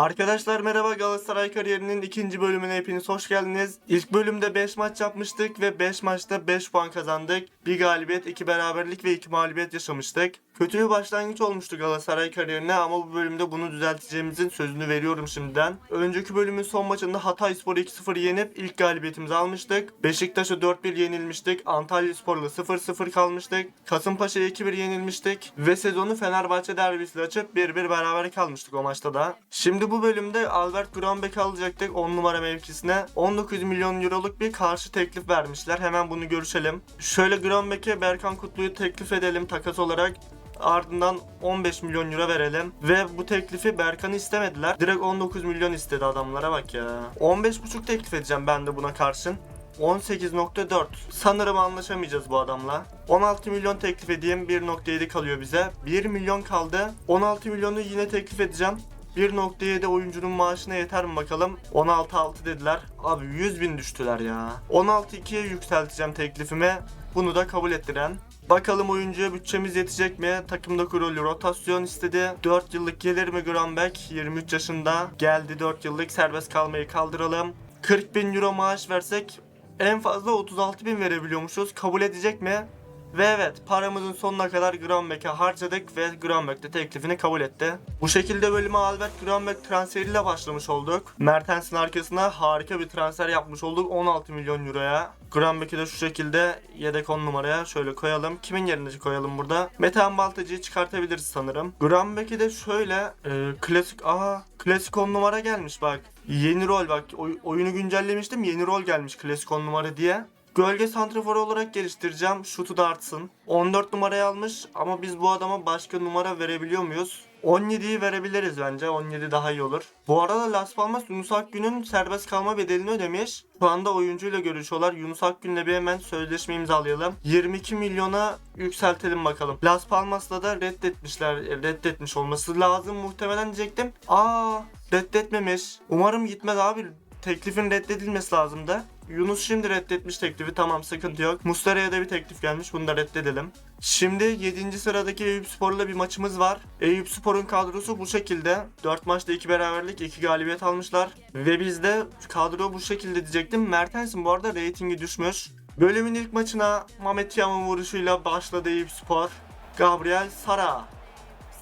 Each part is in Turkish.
Arkadaşlar merhaba Galatasaray kariyerinin ikinci bölümüne hepiniz hoş geldiniz. İlk bölümde 5 maç yapmıştık ve 5 maçta 5 puan kazandık. Bir galibiyet, 2 beraberlik ve 2 mağlubiyet yaşamıştık. Kötü bir başlangıç olmuştu Galatasaray kariyerine ama bu bölümde bunu düzelteceğimizin sözünü veriyorum şimdiden. Önceki bölümün son maçında Hatayspor'u 2-0 yenip ilk galibiyetimizi almıştık. Beşiktaş'a 4-1 yenilmiştik. Antalyaspor'la 0-0 kalmıştık. Kasımpaşa'ya 2-1 yenilmiştik. Ve sezonu Fenerbahçe derbisiyle açıp 1-1 beraber kalmıştık o maçta da. Şimdi bu bölümde Albert Grönbeck alacaktık 10 numara mevkisine. 19 milyon euroluk bir karşı teklif vermişler. Hemen bunu görüşelim. Şöyle Grönbeck'e Berkan Kutlu'yu teklif edelim takas olarak. Ardından 15 milyon euro verelim. Ve bu teklifi Berkan'ı istemediler. Direkt 19 milyon istedi adamlara bak ya. 15,5 teklif edeceğim ben de buna karşın. 18.4. Sanırım anlaşamayacağız bu adamla. 16 milyon teklif edeyim 1.7 kalıyor bize. 1 milyon kaldı. 16 milyonu yine teklif edeceğim. 1.7 oyuncunun maaşına yeter mi bakalım? 16.6 dediler. Abi 100 bin düştüler ya. 16.2'ye yükselteceğim teklifimi. Bunu da kabul ettiren. Bakalım oyuncuya bütçemiz yetecek mi? Takımda kurulu rotasyon istedi. 4 yıllık gelir mi Granbeck? 23 yaşında. Geldi 4 yıllık serbest kalmayı kaldıralım. 40 bin euro maaş versek en fazla 36 bin verebiliyormuşuz. Kabul edecek mi? Ve evet paramızın sonuna kadar Granbeck'e harcadık ve Granbeck de teklifini kabul etti. Bu şekilde bölüme Albert Granbeck transferiyle başlamış olduk. Mertens'in arkasına harika bir transfer yapmış olduk 16 milyon euroya. Granbeck'i de şu şekilde yedek 10 numaraya şöyle koyalım. Kimin yerine koyalım burada? Metehan Baltacı'yı çıkartabiliriz sanırım. Granbeck'i de şöyle e, klasik aha klasik 10 numara gelmiş bak. Yeni rol bak oy- oyunu güncellemiştim yeni rol gelmiş klasik 10 numara diye. Gölge santrafor olarak geliştireceğim. Şutu da artsın. 14 numarayı almış ama biz bu adama başka numara verebiliyor muyuz? 17'yi verebiliriz bence. 17 daha iyi olur. Bu arada Las Palmas Yunus Akgün'ün serbest kalma bedelini ödemiş. Şu anda oyuncuyla görüşüyorlar. Yunus Akgün'le bir hemen sözleşme imzalayalım. 22 milyona yükseltelim bakalım. Las Palmas'la da reddetmişler. Reddetmiş olması lazım muhtemelen diyecektim. Aa reddetmemiş. Umarım gitmez abi. Teklifin reddedilmesi lazım da. Yunus şimdi reddetmiş teklifi tamam sıkıntı yok. Muslera'ya da bir teklif gelmiş bunu da reddedelim. Şimdi 7. sıradaki Eyüp Spor'la bir maçımız var. Eyüp Spor'un kadrosu bu şekilde. 4 maçta 2 beraberlik 2 galibiyet almışlar. Ve biz de kadro bu şekilde diyecektim. Mertens'in bu arada reytingi düşmüş. Bölümün ilk maçına Mehmet Yaman vuruşuyla başladı Eyüp Spor. Gabriel Sara.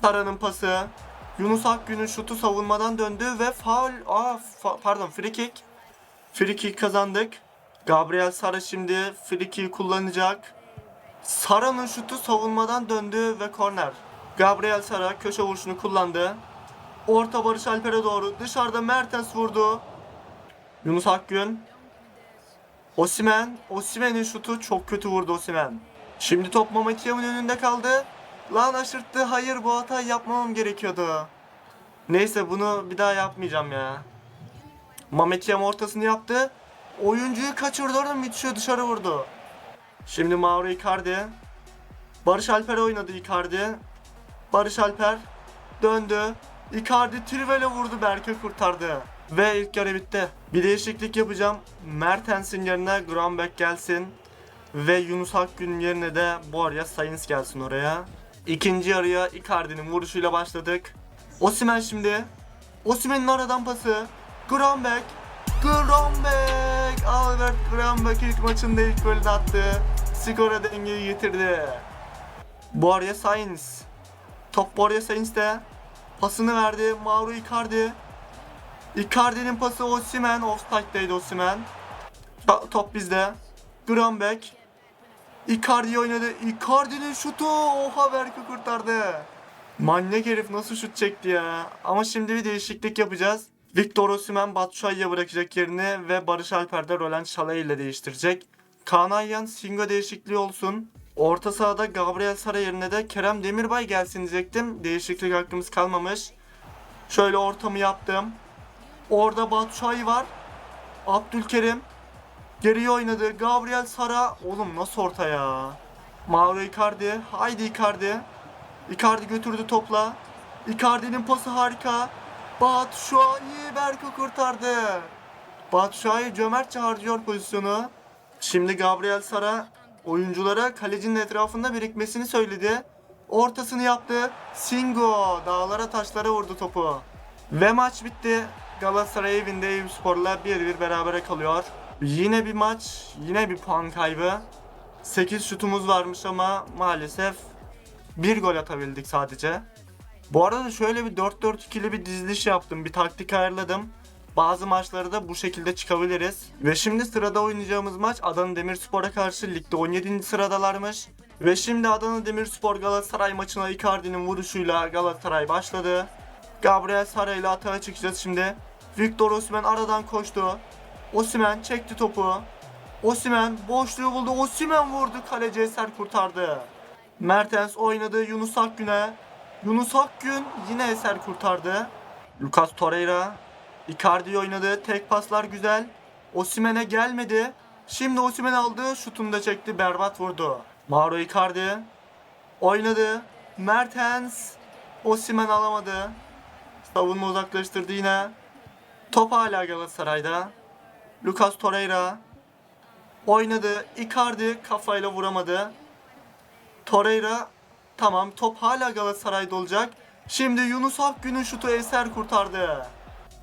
Sara'nın pası. Yunus Akgün'ün şutu savunmadan döndü ve faul. Aa fa- pardon free kick. Free kazandık. Gabriel Sara şimdi free kullanacak. Sara'nın şutu savunmadan döndü ve korner. Gabriel Sara köşe vuruşunu kullandı. Orta Barış Alper'e doğru. Dışarıda Mertens vurdu. Yunus Akgün. Osimen. Osimen'in şutu çok kötü vurdu Osimen. Şimdi top Mamatiyam'ın önünde kaldı. Lan aşırttı. Hayır bu hatayı yapmamam gerekiyordu. Neyse bunu bir daha yapmayacağım ya. Mehmet Yam ortasını yaptı. Oyuncuyu kaçırdı oradan Mitchell dışarı vurdu. Şimdi Mauro Icardi. Barış Alper oynadı Icardi. Barış Alper döndü. Icardi trivele vurdu Berke kurtardı. Ve ilk yarı bitti. Bir değişiklik yapacağım. Mertens'in yerine Granbeck gelsin. Ve Yunus Akgün'ün yerine de Borja Sayınz gelsin oraya. İkinci yarıya Icardi'nin vuruşuyla başladık. Osimhen şimdi. Osimhen'in aradan pası. Granbeck. Granbeck. Albert Granbeck ilk maçında ilk golünü attı. Skora dengeyi getirdi. Borja Sainz. Top Borja Sainz'de. Pasını verdi. Mauro Icardi. Icardi'nin pası Osimhen. Offside'deydi Osimhen. To- Top bizde. Granbeck. Icardi oynadı. Icardi'nin şutu. Oha Berke kurtardı. Manyak herif nasıl şut çekti ya. Ama şimdi bir değişiklik yapacağız. Victor Osimhen Batshuayi'ye bırakacak yerini ve Barış Alper de Roland Şalay ile değiştirecek. Kaan Ayhan Singo değişikliği olsun. Orta sahada Gabriel Sara yerine de Kerem Demirbay gelsin diyecektim. Değişiklik hakkımız kalmamış. Şöyle ortamı yaptım. Orada Batshuayi var. Abdülkerim. Geriye oynadı. Gabriel Sara. Oğlum nasıl orta ya? Mauro Icardi. Haydi Icardi. Icardi götürdü topla. Icardi'nin pası harika. Batshuayi Berke kurtardı. Batshuayi cömertçe harcıyor pozisyonu. Şimdi Gabriel Sara oyunculara kalecinin etrafında birikmesini söyledi. Ortasını yaptı. Singo dağlara taşlara vurdu topu. Ve maç bitti. Galatasaray evinde Eyüpspor'la 1-1 berabere kalıyor. Yine bir maç, yine bir puan kaybı. 8 şutumuz varmış ama maalesef bir gol atabildik sadece. Bu arada şöyle bir 4-4-2'li bir diziliş yaptım. Bir taktik ayarladım. Bazı maçları da bu şekilde çıkabiliriz. Ve şimdi sırada oynayacağımız maç Adana Demirspor'a karşı ligde 17. sıradalarmış. Ve şimdi Adana Demirspor Galatasaray maçına Icardi'nin vuruşuyla Galatasaray başladı. Gabriel Sara ile atağa çıkacağız şimdi. Victor Osimhen aradan koştu. Osimhen çekti topu. Osimhen boşluğu buldu. Osimhen vurdu. Kaleci Eser kurtardı. Mertens oynadı Yunus Akgün'e. Yunus Akgün yine Eser kurtardı. Lucas Torreira Icardi oynadı. Tek paslar güzel. Osimhen'e gelmedi. Şimdi Osimhen aldı. Şutunu da çekti. Berbat vurdu. Mauro Icardi oynadı. Mertens Osimhen alamadı. Savunma uzaklaştırdı yine. Top hala Galatasaray'da. Lucas Torreira oynadı. Icardi kafayla vuramadı. Torreira tamam top hala Galatasaray'da olacak. Şimdi Yunus Akgün'ün şutu eser kurtardı.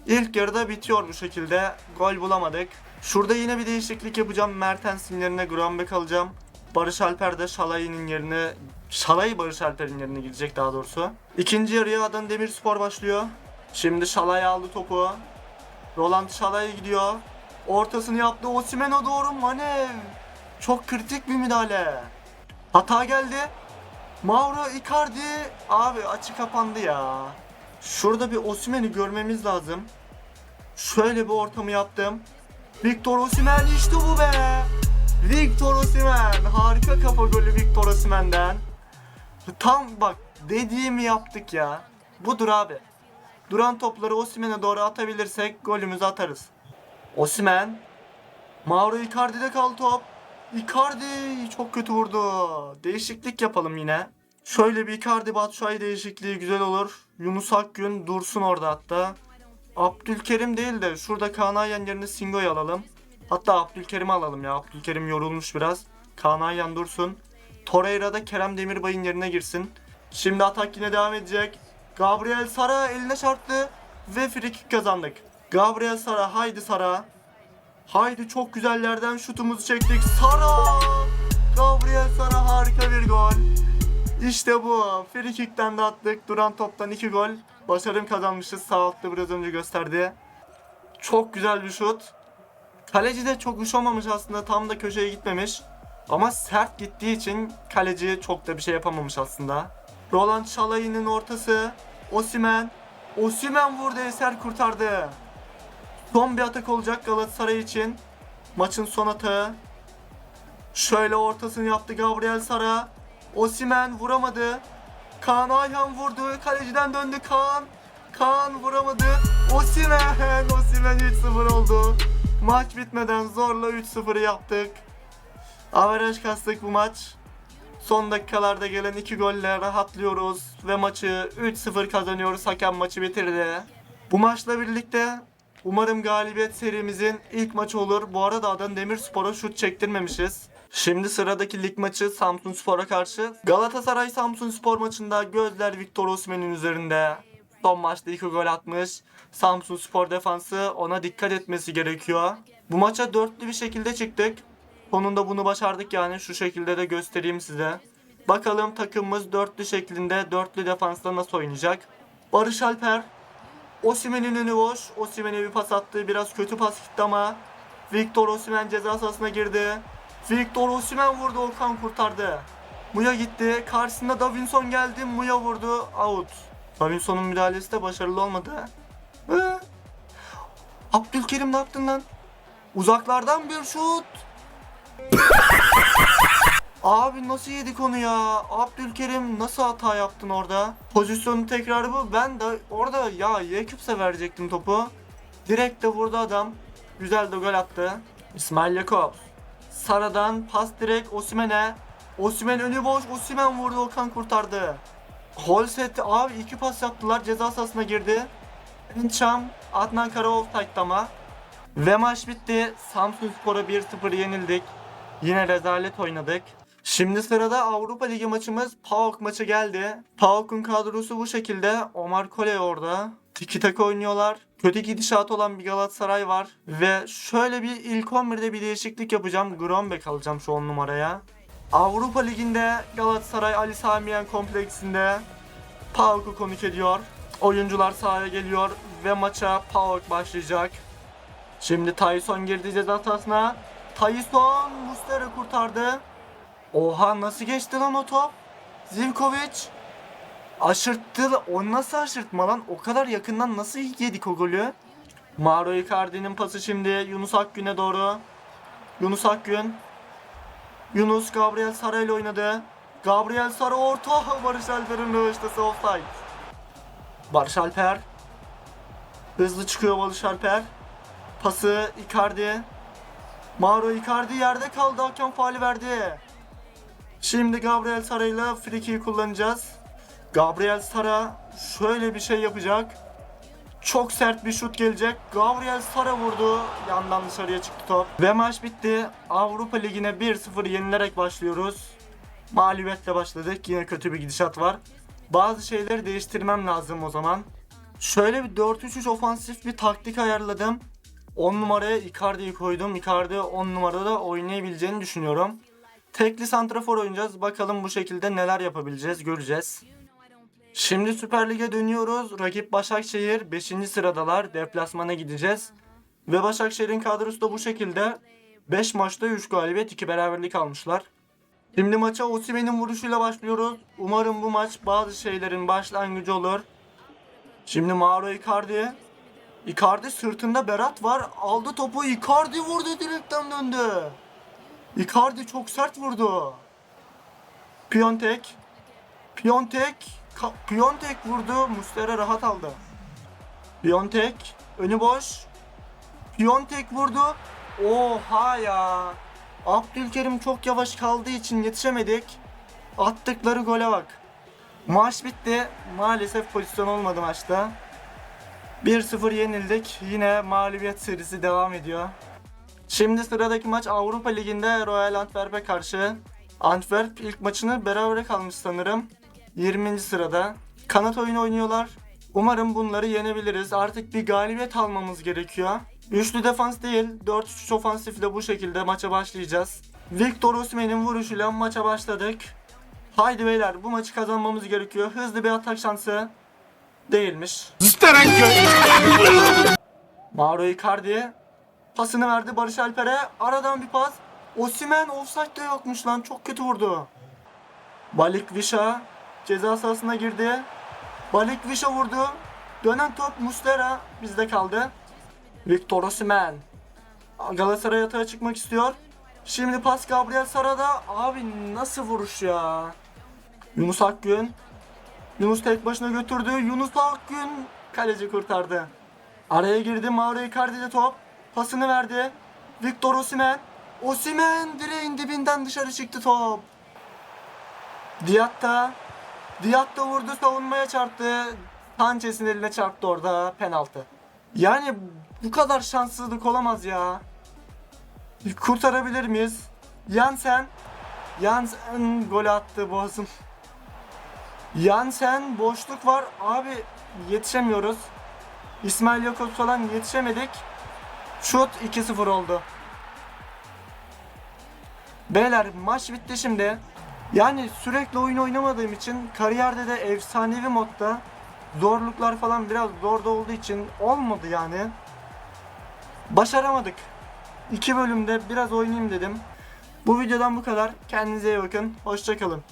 İlk yarıda bitiyor bu şekilde. Gol bulamadık. Şurada yine bir değişiklik yapacağım. Mertens'in yerine Granbeck alacağım. Barış Alper de Şalay'ın yerine Şalay Barış Alper'in yerine gidecek daha doğrusu. İkinci yarıya Adana Demirspor başlıyor. Şimdi Şalay aldı topu. Roland Şalay gidiyor. Ortasını yaptı. Osimhen'e doğru Manev. Çok kritik bir müdahale. Hata geldi. Mauro Icardi abi açı kapandı ya. Şurada bir Osimhen'i görmemiz lazım. Şöyle bir ortamı yaptım. Victor Osimhen işte bu be. Victor Osimhen harika kafa golü Victor Osimhen'den. Tam bak dediğimi yaptık ya. Budur abi. Duran topları Osimhen'e doğru atabilirsek golümüzü atarız. Osimhen. Mauro Icardi'de kaldı top. Icardi çok kötü vurdu. Değişiklik yapalım yine. Şöyle bir Icardi Batshuayi değişikliği güzel olur. Yunus Akgün dursun orada hatta. Abdülkerim değil de şurada Kaan Ayhan yerine Singo'yu alalım. Hatta Abdülkerim'i alalım ya. Abdülkerim yorulmuş biraz. Kaan Ayhan dursun. Torreira da Kerem Demirbay'ın yerine girsin. Şimdi atak yine devam edecek. Gabriel Sara eline çarptı ve frikik kazandık. Gabriel Sara haydi Sara. Haydi çok güzel yerden şutumuzu çektik. Sara! Gabriel Sara harika bir gol. İşte bu. Frikikten de attık. Duran toptan 2 gol. Başarım kazanmışız. Sağ biraz önce gösterdi. Çok güzel bir şut. Kaleci de çok uçamamış aslında. Tam da köşeye gitmemiş. Ama sert gittiği için kaleci çok da bir şey yapamamış aslında. Roland Şalay'ın ortası. Osimen. Osimen vurdu eser kurtardı. Son bir atak olacak Galatasaray için. Maçın son atağı. Şöyle ortasını yaptı Gabriel Sara. Osimen vuramadı. Kaan Ayhan vurdu. Kaleciden döndü Kaan. Kaan vuramadı. Osimen. Osimen 3-0 oldu. Maç bitmeden zorla 3-0'ı yaptık. Averaj kastık bu maç. Son dakikalarda gelen 2 golle rahatlıyoruz ve maçı 3-0 kazanıyoruz. Hakem maçı bitirdi. Bu maçla birlikte umarım galibiyet serimizin ilk maçı olur. Bu arada Adana Demirspor'a şut çektirmemişiz. Şimdi sıradaki lig maçı Samsun Spor'a karşı. Galatasaray Samsun Spor maçında gözler Victor Osimhen'in üzerinde. Son maçta 2 gol atmış. Samsun Spor defansı ona dikkat etmesi gerekiyor. Bu maça dörtlü bir şekilde çıktık. Sonunda bunu başardık yani şu şekilde de göstereyim size. Bakalım takımımız dörtlü şeklinde dörtlü defansla nasıl oynayacak. Barış Alper. Osimhen'in önü boş. Osimhen'e bir pas attı. Biraz kötü pas gitti ama. Victor Osimhen ceza sahasına girdi. Victor Osimhen vurdu. Okan kurtardı. Muya gitti. Karşısında Davinson geldi. Muya vurdu. Out. Davinson'un müdahalesi de başarılı olmadı. Hı? Abdülkerim ne yaptın lan? Uzaklardan bir şut. Abi nasıl yedik onu ya? Abdülkerim nasıl hata yaptın orada? Pozisyonun tekrarı bu. Ben de orada ya Yekups'e verecektim topu. Direkt de vurdu adam. Güzel de gol attı. İsmail Yakup. Sara'dan pas direkt Osimhen'e. Osimhen önü boş. Osimhen vurdu. Okan kurtardı. Holset abi iki pas yaptılar. Ceza sahasına girdi. Ençam Adnan Kara offside'da ama. Ve maç bitti. Samsun Spor'a 1-0 yenildik. Yine rezalet oynadık. Şimdi sırada Avrupa Ligi maçımız PAOK maçı geldi. PAOK'un kadrosu bu şekilde. Omar Kole orada. Tiki taka oynuyorlar. Kötü gidişat olan bir Galatasaray var. Ve şöyle bir ilk 11'de bir değişiklik yapacağım. Grombeck alacağım şu 10 numaraya. Avrupa Ligi'nde Galatasaray Ali Samiyen kompleksinde PAOK'u konuk ediyor. Oyuncular sahaya geliyor ve maça PAOK başlayacak. Şimdi Tyson girdi ceza sahasına. Tyson Muslera kurtardı. Oha nasıl geçti lan o top? Zivkovic aşırttı. O nasıl aşırtma lan? O kadar yakından nasıl yedik o golü? Mauro Icardi'nin pası şimdi Yunus Akgün'e doğru. Yunus Akgün. Yunus Gabriel Sara ile oynadı. Gabriel Sara orta. Barış Alper'in röveştası offside. Barış Alper. Hızlı çıkıyor Barış Alper. Pası Icardi. Mauro Icardi yerde kaldı. Hakem faali verdi. Şimdi Gabriel Sara ile frikiyi kullanacağız. Gabriel Sara şöyle bir şey yapacak. Çok sert bir şut gelecek. Gabriel Sara vurdu. Yandan dışarıya çıktı top. Ve maç bitti. Avrupa Ligi'ne 1-0 yenilerek başlıyoruz. Mağlubiyetle başladık. Yine kötü bir gidişat var. Bazı şeyleri değiştirmem lazım o zaman. Şöyle bir 4-3-3 ofansif bir taktik ayarladım. 10 numaraya Icardi'yi koydum. Icardi 10 numarada oynayabileceğini düşünüyorum. Tekli santrafor oynayacağız. Bakalım bu şekilde neler yapabileceğiz göreceğiz. Şimdi Süper Lig'e dönüyoruz. Rakip Başakşehir 5. sıradalar. Deplasmana gideceğiz. Ve Başakşehir'in kadrosu da bu şekilde. 5 maçta 3 galibiyet 2 beraberlik almışlar. Şimdi maça Osimhen'in vuruşuyla başlıyoruz. Umarım bu maç bazı şeylerin başlangıcı olur. Şimdi Mauro Icardi. Icardi sırtında Berat var. Aldı topu Icardi vurdu direkten döndü. Icardi çok sert vurdu. Piontek. Piontek. Piontek vurdu. Muslera rahat aldı. Piontek. Önü boş. Piontek vurdu. Oha ya. Abdülkerim çok yavaş kaldığı için yetişemedik. Attıkları gole bak. Maç bitti. Maalesef pozisyon olmadı maçta. 1-0 yenildik. Yine mağlubiyet serisi devam ediyor. Şimdi sıradaki maç Avrupa Ligi'nde Royal Antwerp'e karşı. Antwerp ilk maçını berabere kalmış sanırım. 20. sırada. Kanat oyunu oynuyorlar. Umarım bunları yenebiliriz. Artık bir galibiyet almamız gerekiyor. Üçlü defans değil, 4-3 ofansifle bu şekilde maça başlayacağız. Victor Osimhen'in vuruşuyla maça başladık. Haydi beyler bu maçı kazanmamız gerekiyor. Hızlı bir atak şansı değilmiş. Mauro Icardi pasını verdi Barış Alper'e. Aradan bir pas. Osimhen offside'de yokmuş lan. Çok kötü vurdu. Balik Visha ceza sahasına girdi. Balik Visha vurdu. Dönen top Muslera bizde kaldı. Victor Osimhen. Galatasaray atağa çıkmak istiyor. Şimdi pas Gabriel Sara'da. Abi nasıl vuruş ya? Yunus Akgün. Yunus tek başına götürdü. Yunus Akgün kaleci kurtardı. Araya girdi Mauro Icardi'de top. Pasını verdi. Victor Osimhen. Osimhen direğin dibinden dışarı çıktı top. Diatta. Diatta vurdu savunmaya çarptı. Sanchez'in eline çarptı orada penaltı. Yani bu kadar şanssızlık olamaz ya. Kurtarabilir miyiz? Yansen. Yansen gol attı boğazım. Yansen boşluk var. Abi yetişemiyoruz. İsmail Yakup falan yetişemedik. Şut 2-0 oldu. Beyler maç bitti şimdi. Yani sürekli oyun oynamadığım için kariyerde de efsanevi modda zorluklar falan biraz zorda olduğu için olmadı yani. Başaramadık. İki bölümde biraz oynayayım dedim. Bu videodan bu kadar. Kendinize iyi bakın. Hoşçakalın.